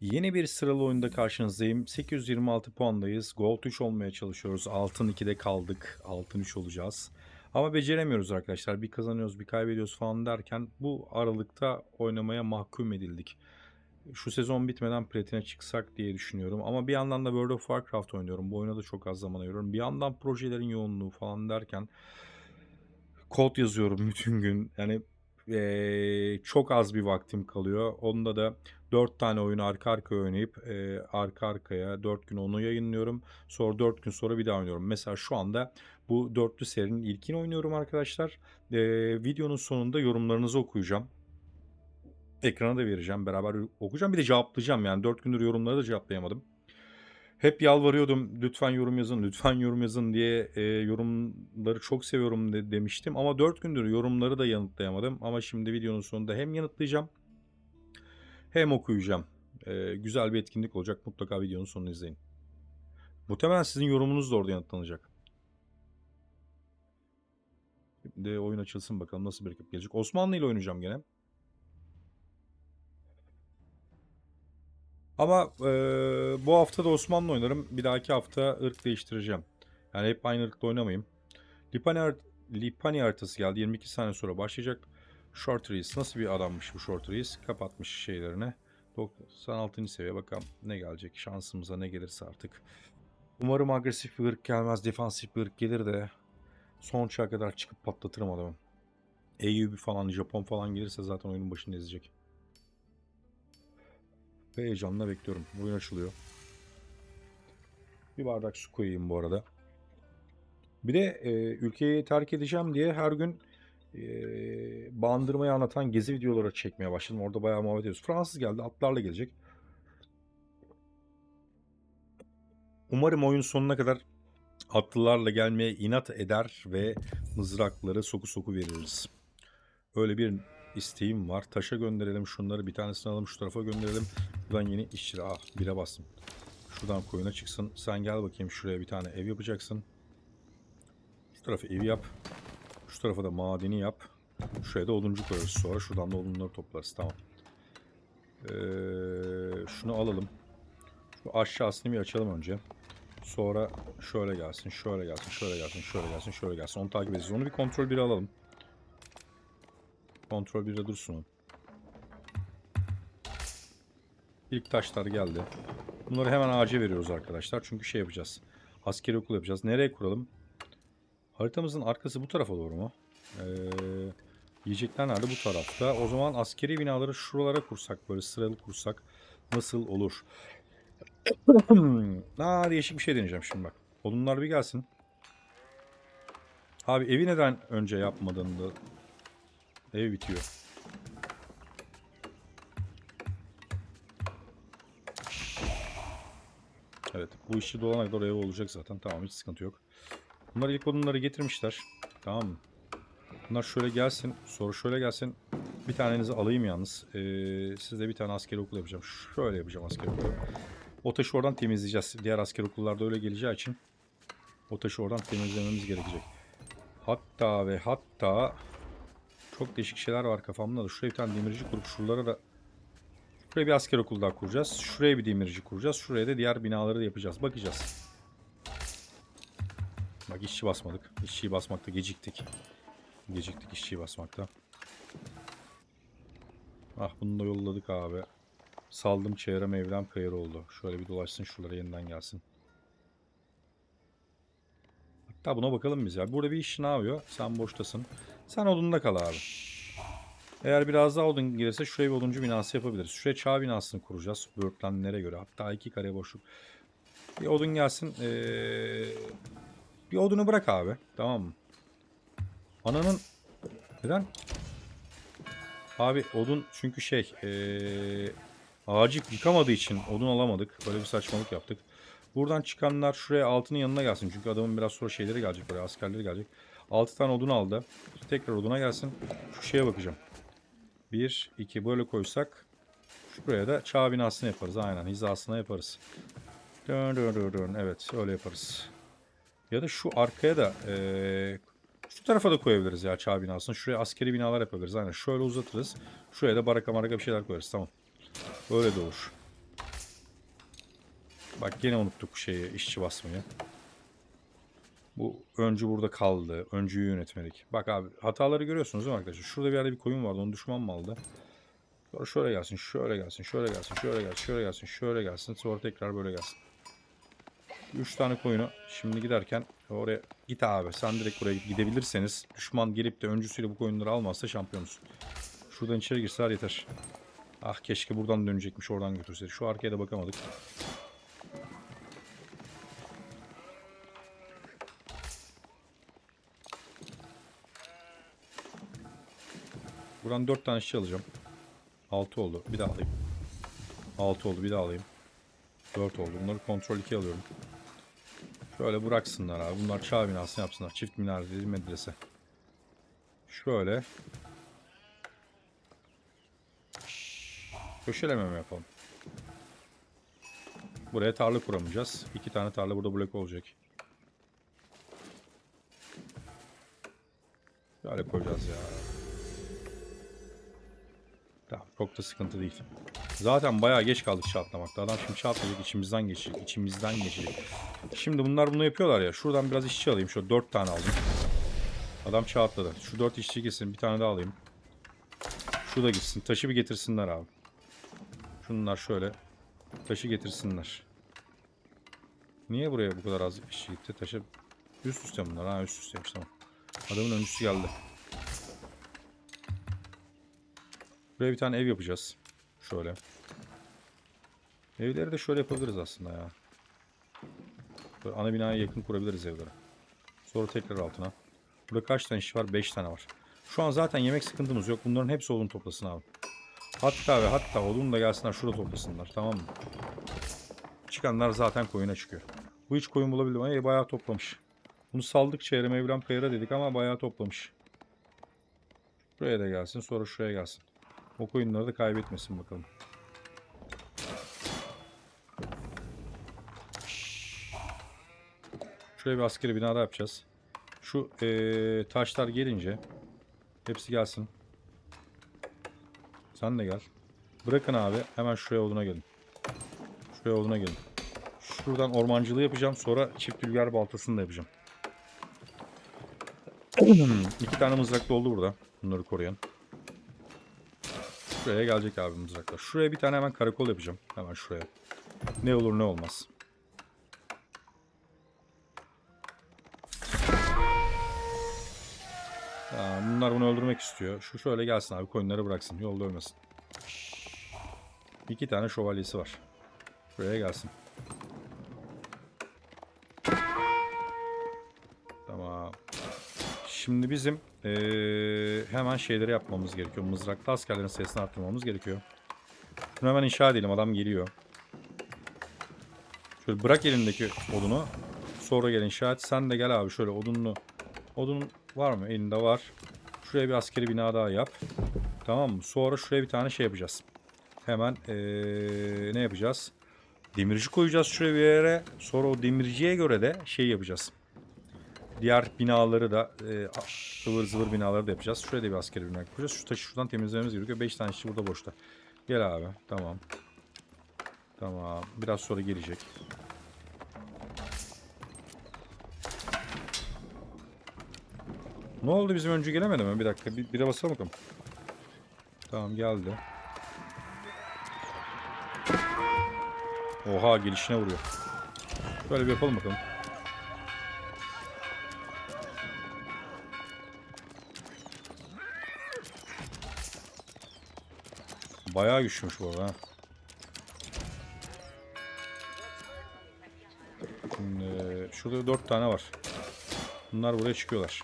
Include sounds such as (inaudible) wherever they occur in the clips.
Yeni bir sıralı oyunda karşınızdayım. 826 puandayız. Gold 3 olmaya çalışıyoruz. Altın 2'de kaldık. Altın 3 olacağız. Ama beceremiyoruz arkadaşlar. Bir kazanıyoruz, bir kaybediyoruz falan derken bu aralıkta oynamaya mahkum edildik. Şu sezon bitmeden platine çıksak diye düşünüyorum. Ama bir yandan da World of Warcraft oynuyorum. Bu oyuna da çok az zaman ayırıyorum. Bir yandan projelerin yoğunluğu falan derken kod yazıyorum bütün gün. Yani eee, çok az bir vaktim kalıyor. Onda da 4 tane oyunu arka arkaya oynayıp eee, arka arkaya 4 gün onu yayınlıyorum. Sonra 4 gün sonra bir daha oynuyorum. Mesela şu anda bu dörtlü serinin ilkini oynuyorum arkadaşlar. Eee, videonun sonunda yorumlarınızı okuyacağım. Ekrana da vereceğim. Beraber okuyacağım. Bir de cevaplayacağım. Yani 4 gündür yorumları da cevaplayamadım. Hep yalvarıyordum lütfen yorum yazın, lütfen yorum yazın diye e, yorumları çok seviyorum de, demiştim. Ama 4 gündür yorumları da yanıtlayamadım. Ama şimdi videonun sonunda hem yanıtlayacağım hem okuyacağım. E, güzel bir etkinlik olacak. Mutlaka videonun sonunu izleyin. Muhtemelen sizin yorumunuz da orada yanıtlanacak. Şimdi oyun açılsın bakalım nasıl bir ekip gelecek. Osmanlı ile oynayacağım gene. Ama e, bu hafta da Osmanlı oynarım. Bir dahaki hafta ırk değiştireceğim. Yani hep aynı ırkta oynamayayım. Lipani, Lipani haritası geldi. 22 saniye sonra başlayacak. Short Reis. Nasıl bir adammış bu Short Reis? Kapatmış şeylerini. 96. seviye bakalım ne gelecek. Şansımıza ne gelirse artık. Umarım agresif bir ırk gelmez. Defansif bir ırk gelir de son çağa kadar çıkıp patlatırım adamı. Eyyubi falan, Japon falan gelirse zaten oyunun başında ezecek. Ve heyecanla bekliyorum. Oyun açılıyor. Bir bardak su koyayım bu arada. Bir de e, ülkeyi terk edeceğim diye her gün e, bandırmayı anlatan gezi videoları çekmeye başladım. Orada bayağı muhabbet ediyoruz. Fransız geldi. Atlarla gelecek. Umarım oyun sonuna kadar atlılarla gelmeye inat eder ve mızrakları soku soku veririz. Öyle bir isteğim var. Taşa gönderelim şunları. Bir tanesini alalım şu tarafa gönderelim. Buradan yeni işçi. Ah bire bastım. Şuradan koyuna çıksın. Sen gel bakayım şuraya bir tane ev yapacaksın. Şu tarafa evi yap. Şu tarafa da madeni yap. Şuraya da oduncu koyarız sonra. Şuradan da odunları toplarız. Tamam. Ee, şunu alalım. Şu aşağısını bir açalım önce. Sonra şöyle gelsin, şöyle gelsin, şöyle gelsin, şöyle gelsin, şöyle gelsin. Onu takip edeceğiz. Onu bir kontrol bir alalım. Kontrol 1'de dursun. İlk taşlar geldi. Bunları hemen ağaca veriyoruz arkadaşlar. Çünkü şey yapacağız. Askeri okul yapacağız. Nereye kuralım? Haritamızın arkası bu tarafa doğru mu? Ee, yiyecekler nerede? Bu tarafta. O zaman askeri binaları şuralara kursak, böyle sıralı kursak nasıl olur? (coughs) Aa, değişik bir şey deneyeceğim şimdi bak. Odunlar bir gelsin. Abi evi neden önce yapmadın da Ev bitiyor. Evet bu işi dolana kadar ev olacak zaten. Tamam hiç sıkıntı yok. Bunlar ilk odunları getirmişler. Tamam? Bunlar şöyle gelsin. Sonra şöyle gelsin. Bir tanenizi alayım yalnız. Ee, sizde bir tane askeri okul yapacağım. Şöyle yapacağım askeri okulu. O taşı oradan temizleyeceğiz. Diğer asker okullarda öyle geleceği için o taşı oradan temizlememiz gerekecek. Hatta ve hatta çok değişik şeyler var kafamda da. Şuraya bir tane demirci kurup şuralara da Şuraya bir asker okulu daha kuracağız. Şuraya bir demirci kuracağız. Şuraya da diğer binaları da yapacağız. Bakacağız. Bak işçi basmadık. İşçiyi basmakta geciktik. Geciktik işçiyi basmakta. Ah bunu da yolladık abi. Saldım çevre mevlam kayır oldu. Şöyle bir dolaşsın şuralara yeniden gelsin. Hatta buna bakalım biz ya. Burada bir iş ne yapıyor? Sen boştasın. Sen odunda kal abi. Eğer biraz daha odun gelirse şuraya bir oduncu binası yapabiliriz. Şuraya çağ binasını kuracağız. Börtlenlere göre. Hatta iki kare boşluk. Bir odun gelsin. Ee, bir odunu bırak abi. Tamam mı? Ananın... Neden? Abi odun çünkü şey... Ee, ağacı yıkamadığı için odun alamadık. Böyle bir saçmalık yaptık. Buradan çıkanlar şuraya altının yanına gelsin. Çünkü adamın biraz sonra şeyleri gelecek. Böyle askerleri gelecek. 6 tane odun aldı. Tekrar oduna gelsin. Şu şeye bakacağım. 1, 2 böyle koysak. Şuraya da çağ binasını yaparız. Aynen hizasına yaparız. Dön dön dön dön. Evet öyle yaparız. Ya da şu arkaya da eee, şu tarafa da koyabiliriz ya çağ binasını. Şuraya askeri binalar yapabiliriz. Aynen şöyle uzatırız. Şuraya da baraka maraka bir şeyler koyarız. Tamam. Öyle de olur. Bak gene unuttuk şeyi işçi basmayı. Bu öncü burada kaldı. Öncüyü yönetmedik. Bak abi hataları görüyorsunuz değil mi arkadaşlar? Şurada bir yerde bir koyun vardı. Onu düşman mı aldı? Sonra şöyle gelsin, şöyle gelsin, şöyle gelsin, şöyle gelsin, şöyle gelsin, şöyle gelsin. Sonra tekrar böyle gelsin. 3 tane koyunu şimdi giderken oraya git abi. Sen direkt buraya gidebilirseniz düşman gelip de öncüsüyle bu koyunları almazsa şampiyonuz. Şuradan içeri girseler yeter. Ah keşke buradan dönecekmiş oradan götürseydik. Şu arkaya da bakamadık. Buradan 4 tane şişe alacağım. 6 oldu. Bir daha alayım. 6 oldu. Bir daha alayım. 4 oldu. Bunları kontrol 2 alıyorum. Şöyle bıraksınlar abi. Bunlar çağ binasını yapsınlar. Çift minare dediğim medrese. Şöyle. Köşelememe yapalım. Buraya tarla kuramayacağız. İki tane tarla burada blok olacak. Böyle koyacağız ya. Çok da sıkıntı değil. Zaten bayağı geç kaldık çatlamakta. Adam şimdi çatlayacak içimizden geçecek. içimizden geçecek. Şimdi bunlar bunu yapıyorlar ya. Şuradan biraz işçi alayım. Şöyle 4 tane aldım. Adam çatladı. Şu 4 işçi gitsin. Bir tane daha alayım. Şu da gitsin. Taşı bir getirsinler abi. Şunlar şöyle. Taşı getirsinler. Niye buraya bu kadar az işçi gitti? Taşı üst üste bunlar. Ha üst üsteymiş tamam. Adamın öncüsü geldi. Buraya bir tane ev yapacağız. Şöyle. Evleri de şöyle yapabiliriz aslında ya. Böyle ana binaya yakın kurabiliriz evleri. Sonra tekrar altına. Burada kaç tane iş var? 5 tane var. Şu an zaten yemek sıkıntımız yok. Bunların hepsi odun toplasın abi. Hatta ve hatta odun da gelsinler şurada toplasınlar. Tamam mı? Çıkanlar zaten koyuna çıkıyor. Bu hiç koyun bulabildim. Ay bayağı toplamış. Bunu saldık çeyre mevlam kayıra dedik ama bayağı toplamış. Buraya da gelsin. Sonra şuraya gelsin. O koyunları da kaybetmesin bakalım. Şuraya bir askeri bina daha yapacağız. Şu eee, taşlar gelince hepsi gelsin. Sen de gel. Bırakın abi. Hemen şuraya oduna gelin. Şuraya oduna gelin. Şuradan ormancılığı yapacağım. Sonra çift ülger baltasını da yapacağım. İki tane mızrak doldu burada. Bunları koruyan. Şuraya gelecek abi mızraklar. Şuraya bir tane hemen karakol yapacağım. Hemen şuraya. Ne olur ne olmaz. Aa, bunlar bunu öldürmek istiyor. Şu şöyle gelsin abi koyunları bıraksın. Yolda ölmesin. İki tane şövalyesi var. Buraya gelsin. Şimdi bizim eee, hemen şeyleri yapmamız gerekiyor. Mızraklı askerlerin sayısını arttırmamız gerekiyor. Şunu hemen inşa edelim. Adam geliyor. Şöyle bırak elindeki odunu. Sonra gel inşa et. Sen de gel abi şöyle odunlu. Odun var mı? Elinde var. Şuraya bir askeri bina daha yap. Tamam mı? Sonra şuraya bir tane şey yapacağız. Hemen eee, ne yapacağız? Demirci koyacağız şuraya bir yere. Sonra o demirciye göre de şey yapacağız. Diğer binaları da e, ıvır zıvır binaları da yapacağız. Şuraya da bir askeri bina yapacağız. Şu taşı şuradan temizlememiz gerekiyor. 5 tane işçi burada boşta. Gel abi. Tamam. Tamam. Biraz sonra gelecek. Ne oldu bizim öncü gelemedi mi? Bir dakika. Bir, bire basalım bakalım. Tamam geldi. Oha gelişine vuruyor. Böyle bir yapalım bakalım. Bayağı güçlüymüş bu arada. Şimdi şurada dört tane var. Bunlar buraya çıkıyorlar.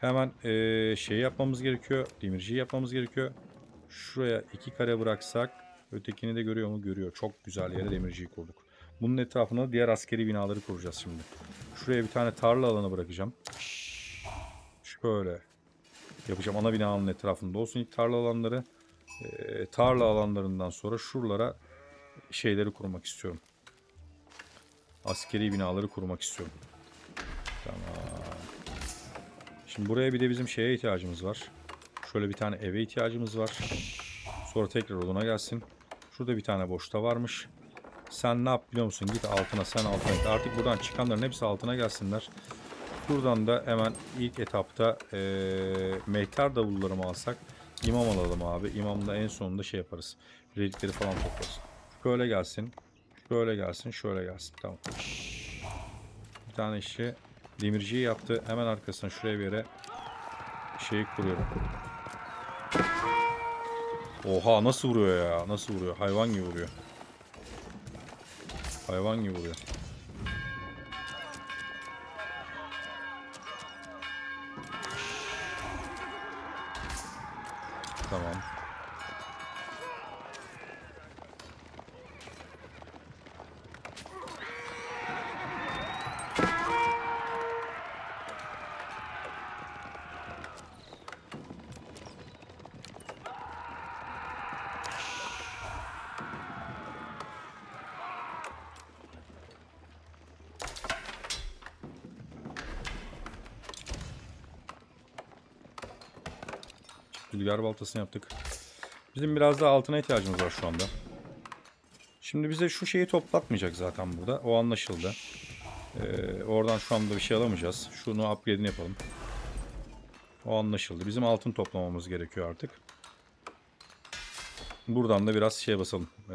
Hemen eee şey yapmamız gerekiyor. Demirciyi yapmamız gerekiyor. Şuraya iki kare bıraksak ötekini de görüyor mu? Görüyor. Çok güzel yere demirciyi kurduk. Bunun etrafına diğer askeri binaları kuracağız şimdi. Şuraya bir tane tarla alanı bırakacağım. Şöyle yapacağım. Ana binanın etrafında olsun ilk tarla alanları. Eee, tarla alanlarından sonra şuralara şeyleri kurmak istiyorum. Askeri binaları kurmak istiyorum. Tamam. Şimdi buraya bir de bizim şeye ihtiyacımız var. Şöyle bir tane eve ihtiyacımız var. Sonra tekrar oduna gelsin. Şurada bir tane boşta varmış. Sen ne yap biliyor musun? Git altına sen altına git. Artık buradan çıkanların hepsi altına gelsinler. Buradan da hemen ilk etapta eee mehter davulları mı alsak? İmam alalım abi. İmamda en sonunda şey yaparız. Relikleri falan toplarız. Şöyle gelsin. Şöyle gelsin. Şöyle gelsin. Tamam. Bir tane işi demirciyi yaptı. Hemen arkasına şuraya bir yere şeyi kuruyorum. Oha nasıl vuruyor ya? Nasıl vuruyor? Hayvan gibi vuruyor. Hayvan gibi vuruyor. Rüzgar baltasını yaptık. Bizim biraz daha altına ihtiyacımız var şu anda. Şimdi bize şu şeyi toplatmayacak zaten burada. O anlaşıldı. Ee, oradan şu anda bir şey alamayacağız. Şunu upgrade'ini yapalım. O anlaşıldı. Bizim altın toplamamız gerekiyor artık. Buradan da biraz şey basalım. Ee,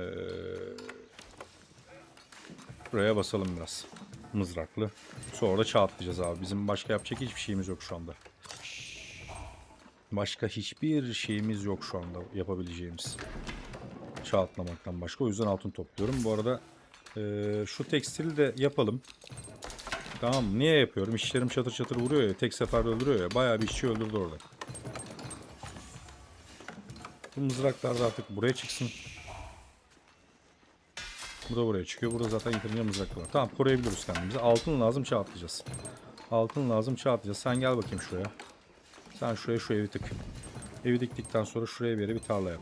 buraya basalım biraz. Mızraklı. Sonra da çağ atlayacağız abi. Bizim başka yapacak hiçbir şeyimiz yok şu anda. Başka hiçbir şeyimiz yok şu anda yapabileceğimiz. Çağ başka. O yüzden altın topluyorum. Bu arada eee, şu tekstili de yapalım. Tamam? Niye yapıyorum? İşlerim çatır çatır vuruyor ya. Tek seferde öldürüyor ya. Bayağı bir işçi öldürdü orada. Bu mızraklar da artık buraya çıksın. Bu da buraya çıkıyor. Burada zaten yeterince mızrak var. Tamam koruyabiliyoruz kendimizi. Altın lazım çağ. Altın lazım çağ. Sen gel bakayım şuraya. Sen şuraya şu evi tık. Evi diktikten sonra şuraya bir yere bir tarla yap.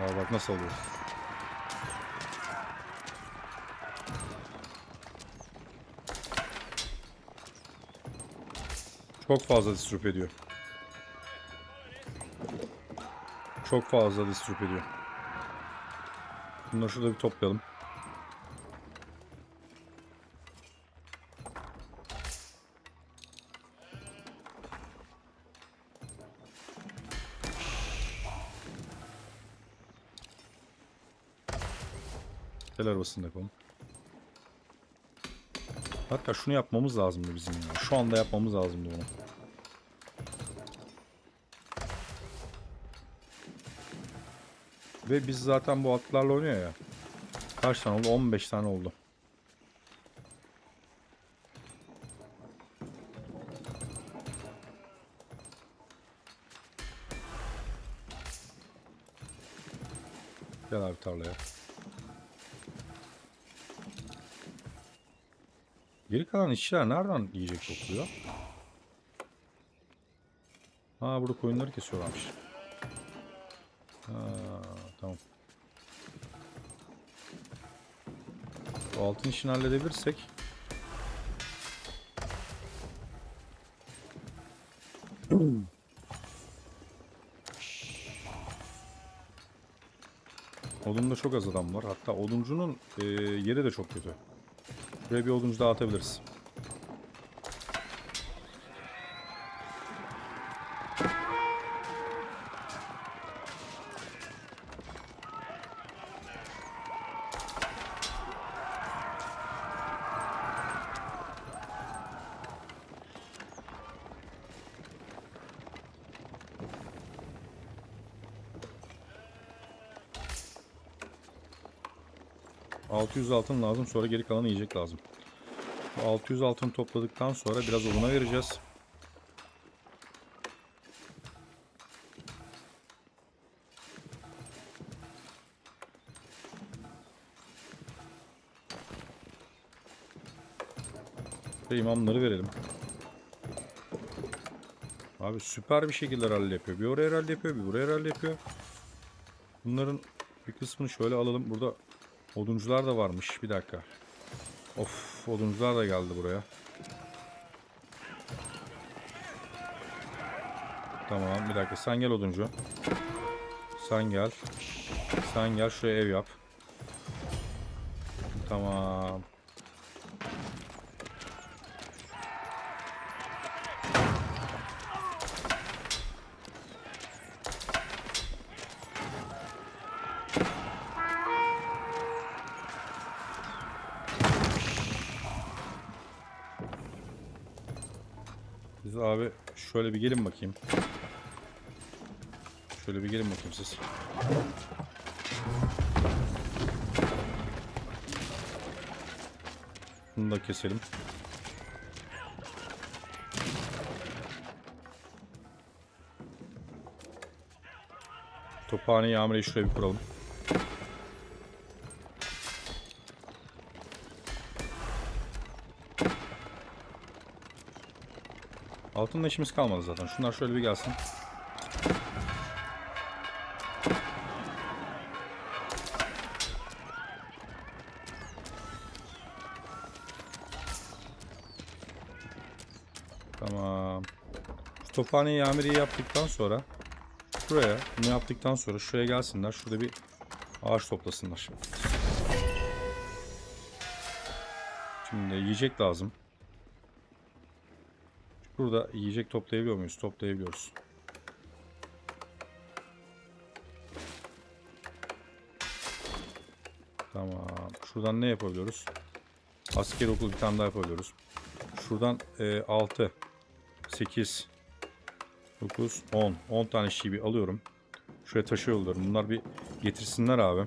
Aa, bak nasıl oluyor. Çok fazla disrupt ediyor. Çok fazla disrupt ediyor. Bunları şurada bir toplayalım. El arabasını da yapalım. Hatta şunu yapmamız lazımdı bizim ya. Şu anda yapmamız lazımdı onu. Ve biz zaten bu atlarla oynuyor ya. Kaç tane oldu? 15 tane oldu. Gel abi tarlaya. Geri kalan işçiler nereden yiyecek topluyor? Ha burada koyunları kesiyorlarmış. Ha, tamam. Altın işini halledebilirsek Odunda çok az adam var. Hatta oduncunun e, yeri de çok kötü. Buraya bir oduncu daha atabiliriz. ...600 altın lazım sonra geri kalanı yiyecek lazım. Bu 600 altın topladıktan sonra biraz oduna vereceğiz. Ve imamları verelim. Abi süper bir şekilde rally yapıyor. Bir oraya rally yapıyor, bir buraya rally yapıyor. Bunların bir kısmını şöyle alalım. Burada oduncular da varmış. Bir dakika. Of oduncular da geldi buraya. Tamam bir dakika sen gel oduncu. Sen gel. Sen gel şuraya ev yap. Tamam. Biz abi şöyle bir gelin bakayım. Şöyle bir gelin bakayım siz. Bunu da keselim. Tophane yağmurayı şuraya bir kuralım. Altında işimiz kalmadı zaten. Şunlar şöyle bir gelsin. Tamam. Şu tophane yamiriyi yaptıktan sonra şuraya bunu yaptıktan sonra şuraya gelsinler. Şurada bir ağaç toplasınlar. Şimdi yiyecek lazım. Burada yiyecek toplayabiliyor muyuz? Toplayabiliyoruz. Tamam. Şuradan ne yapabiliyoruz? Asker okulu bir tane daha yapabiliyoruz. Şuradan e, 6, 8, 9, 10. 10 tane şeyi bir alıyorum. Şuraya taşı yolluyorum. Bunlar bir getirsinler abi.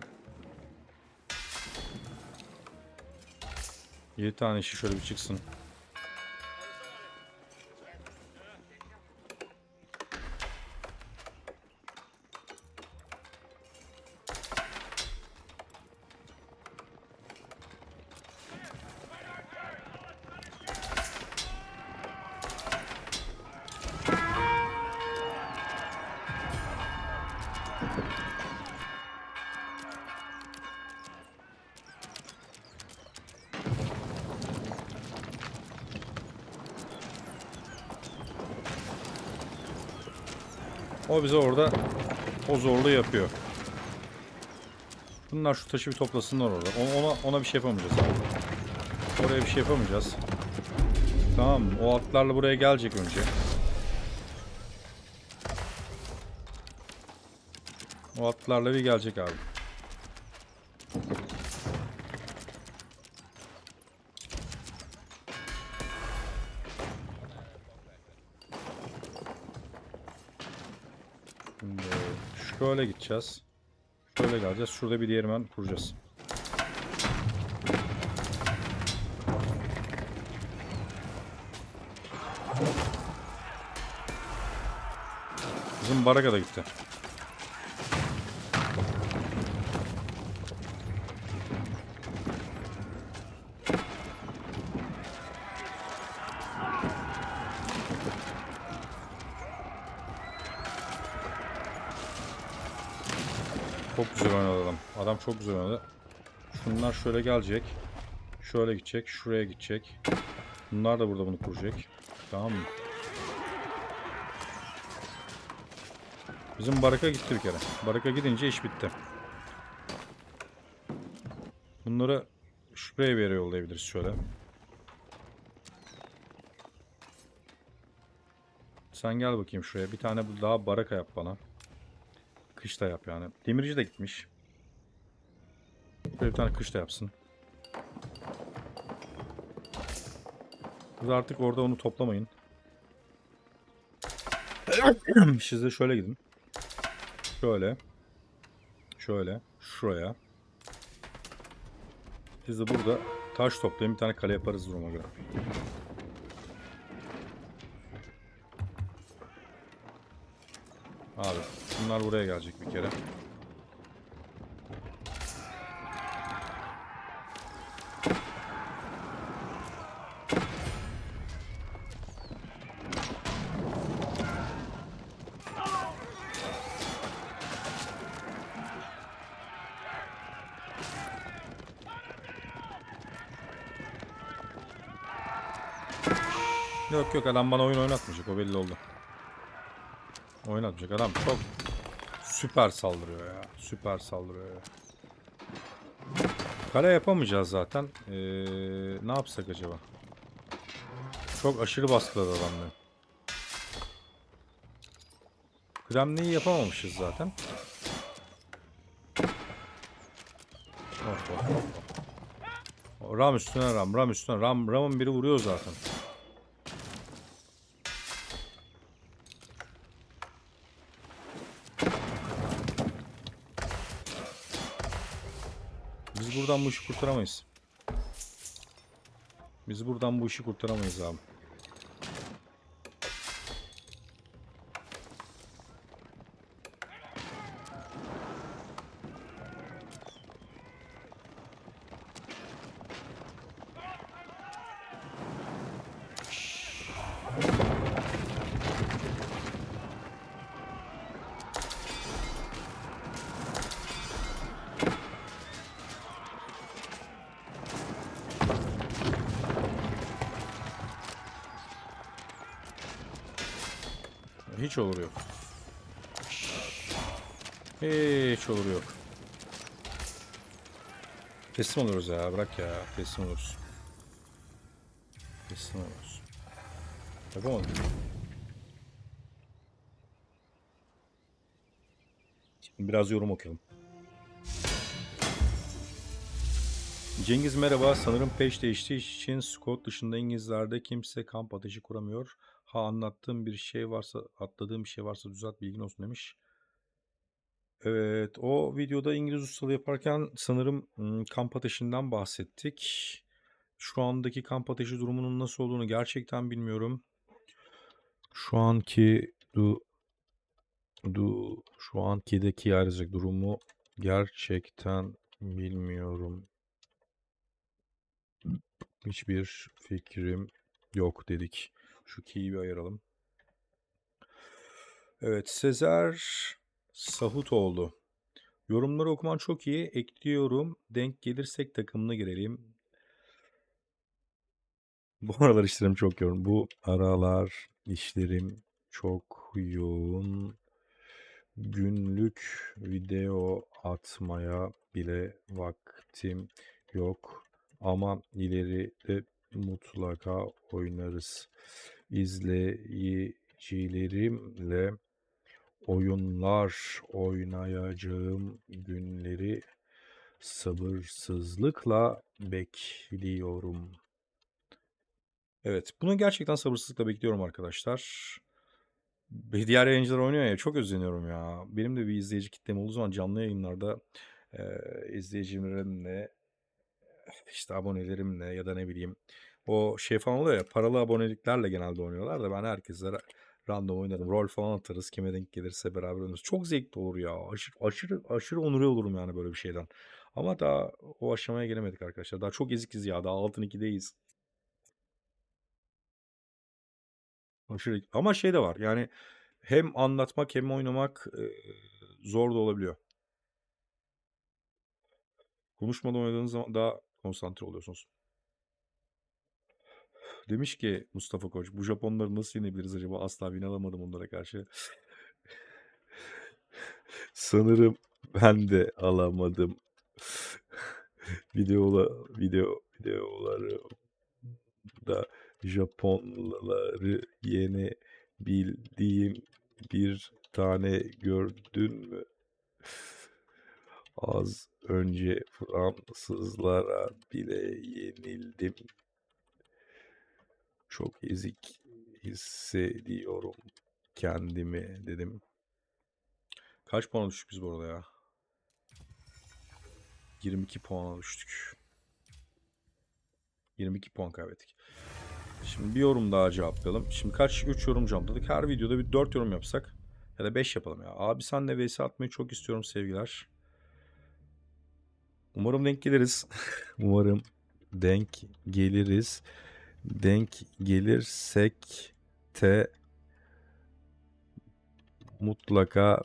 7 tane işi şöyle bir çıksın. Bize orada o zorluğu yapıyor. Bunlar şu taşı bir toplasınlar orada. Ona, ona bir şey yapamayacağız. Oraya bir şey yapamayacağız. Tamam? O atlarla buraya gelecek önce. O atlarla bir gelecek abi. Şimdi şöyle gideceğiz. Şöyle geleceğiz. Şurada bir diğer hemen kuracağız. Bizim baraka da gitti. Çok güzel oynadı adam. Adam çok güzel oynadı. Şunlar şöyle gelecek. Şöyle gidecek. Şuraya gidecek. Bunlar da burada bunu kuracak. Tamam mı? Bizim baraka gitti bir kere. Baraka gidince iş bitti. Bunları şuraya bir yere yollayabiliriz şöyle. Sen gel bakayım şuraya. Bir tane daha baraka yap bana. Kış da yap yani. Demirci de gitmiş. Şöyle bir tane kış da yapsın. Siz artık orada onu toplamayın. (clears throat) Siz de şöyle gidin. Şöyle. Şöyle. Şuraya. Siz de burada taş toplayın. Bir tane kale yaparız duruma göre. Abi Bunlar buraya gelecek bir kere. Yok yok adam bana oyun oynatmayacak o belli oldu. Oynatmayacak adam çok süper saldırıyor ya. Süper saldırıyor ya. Kale yapamayacağız zaten. Ee, ne yapsak acaba? Çok aşırı baskıladı adamları. Kremliği yapamamışız zaten. Of, of, of, of. Ram üstüne ram, ram üstüne ram. Ram'ın biri vuruyor zaten. Biz buradan bu işi kurtaramayız. Biz buradan bu işi kurtaramayız abi. Olur yok. Hiç olur yok. Teslim oluyoruz ya. Bırak ya. Teslim oluruz. Teslim oluruz. Yapamadık. Şimdi biraz yorum okuyalım. Cengiz merhaba. Sanırım peş değiştiği için Scott dışında İngilizlerde kimse kamp ateşi kuramıyor. Ha anlattığım bir şey varsa, atladığım bir şey varsa düzelt bilgin olsun demiş. Evet, o videoda İngiliz ustalığı yaparken sanırım ım, kamp ateşinden bahsettik. Şu andaki kamp ateşi durumunun nasıl olduğunu gerçekten bilmiyorum. Şu anki du, du şu ankideki ayrıca durumu gerçekten bilmiyorum. Hiçbir fikrim yok dedik. Şu key'i bir ayıralım. Evet, Sezer Sahutoğlu. Yorumları okuman çok iyi. Ekliyorum. Denk gelirsek takımına girelim. Bu (laughs) aralar işlerim çok yoğun. Bu aralar işlerim çok yoğun. Günlük video atmaya bile vaktim yok. Ama ileride mutlaka oynarız. İzleyicilerimle oyunlar oynayacağım günleri sabırsızlıkla bekliyorum. Evet, bunu gerçekten sabırsızlıkla bekliyorum arkadaşlar. Diğer yayıncılar oynuyor ya çok özleniyorum ya. Benim de bir izleyici kitlem olduğu zaman canlı yayınlarda e, izleyicilerimle işte abonelerimle ya da ne bileyim o şey falan oluyor ya paralı aboneliklerle genelde oynuyorlar da ben herkese ra- random oynarım. Rol falan atarız. Kime denk gelirse beraber oynarız. Çok zevkli olur ya. Aşırı aşırı aşırı onure olurum yani böyle bir şeyden. Ama daha o aşamaya gelemedik arkadaşlar. Daha çok ezikiz ya. Daha altın 2'deyiz. Aşırı ama şey de var. Yani hem anlatmak hem oynamak e, zor da olabiliyor. Konuşmadan oynadığınız zaman daha konsantre oluyorsunuz. Demiş ki Mustafa Koç, bu Japonları nasıl yenebiliriz acaba? Asla win alamadım onlara karşı. Sanırım ben de alamadım. Videola, video, videoları da Japonları yenebildiğim bir tane gördün mü? Az önce Fransızlara bile yenildim. Çok ezik hissediyorum kendimi dedim. Kaç puan düştük biz bu arada ya? 22 puana düştük. 22 puan kaybettik. Şimdi bir yorum daha cevaplayalım. Şimdi kaç? 3 yorum cevapladık. Her videoda bir 4 yorum yapsak. Ya da 5 yapalım ya. Abi senle vs atmayı çok istiyorum sevgiler. Umarım denk geliriz. (laughs) Umarım denk geliriz. Denk gelirsek de mutlaka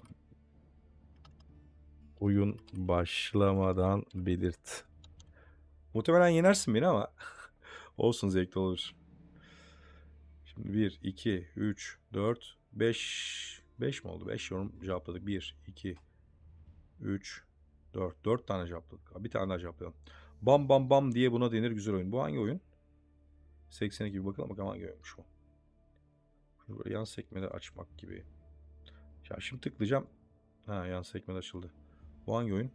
oyun başlamadan belirt. Muhtemelen yenersin beni ama (laughs) olsun zevkli olur. Şimdi 1, 2, 3, 4, 5. 5 mi oldu? 5 yorum cevapladık. 1, 2, 3, 4. 4 tane cevapladık. Bir tane daha cevaplayalım. Bam bam bam diye buna denir güzel oyun. Bu hangi oyun? 82 bir bakalım bakalım hangi oyunmuş bu. Şunu böyle yan sekmede açmak gibi. Ya şimdi tıklayacağım. Ha yan sekmede açıldı. Bu hangi oyun?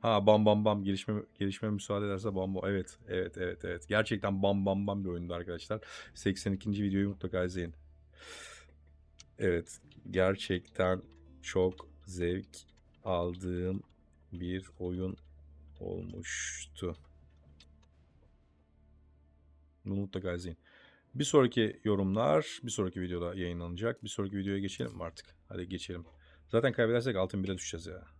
Ha bam bam bam gelişme gelişme müsaade ederse bam bam. Evet evet evet evet. Gerçekten bam bam bam bir oyundu arkadaşlar. 82. videoyu mutlaka izleyin. Evet gerçekten çok zevk aldığım bir oyun olmuştu. Bunu mutlaka izleyin. Bir sonraki yorumlar bir sonraki videoda yayınlanacak. Bir sonraki videoya geçelim mi artık? Hadi geçelim. Zaten kaybedersek altın bire düşeceğiz ya.